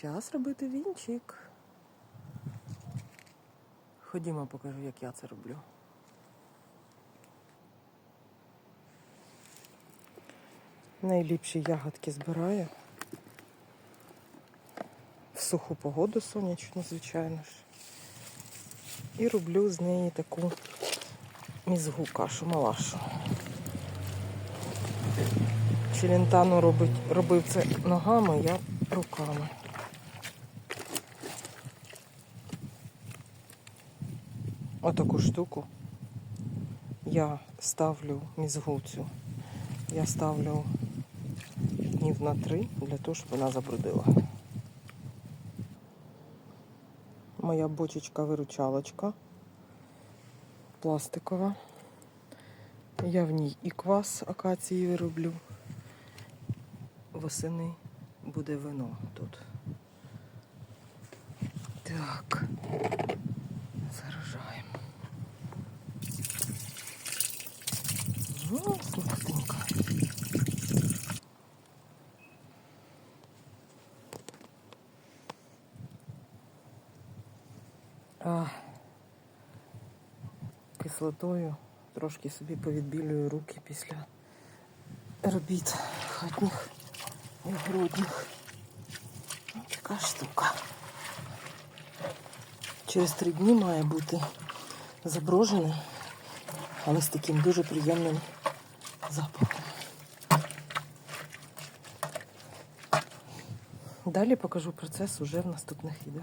Час робити вінчик. Ходімо, покажу, як я це роблю. Найліпші ягодки збираю. В суху погоду сонячну, звичайно ж. І роблю з неї таку мізгу кашу, малашу. Челентано робить, робив це ногами, я руками. Отаку штуку я ставлю мізгу цю. Я ставлю днів на три для того, щоб вона забрудила. Моя бочечка-виручалочка пластикова. Я в ній і квас акації роблю. Восени буде вино тут. Так. Ну, смачненько. А, кислотою трошки собі повідбілюю руки після робіт хатніх і грудних. Ось така штука. Через три дні має бути заброжене, але з таким дуже приємним запахом. Далі покажу процес уже в наступних відео.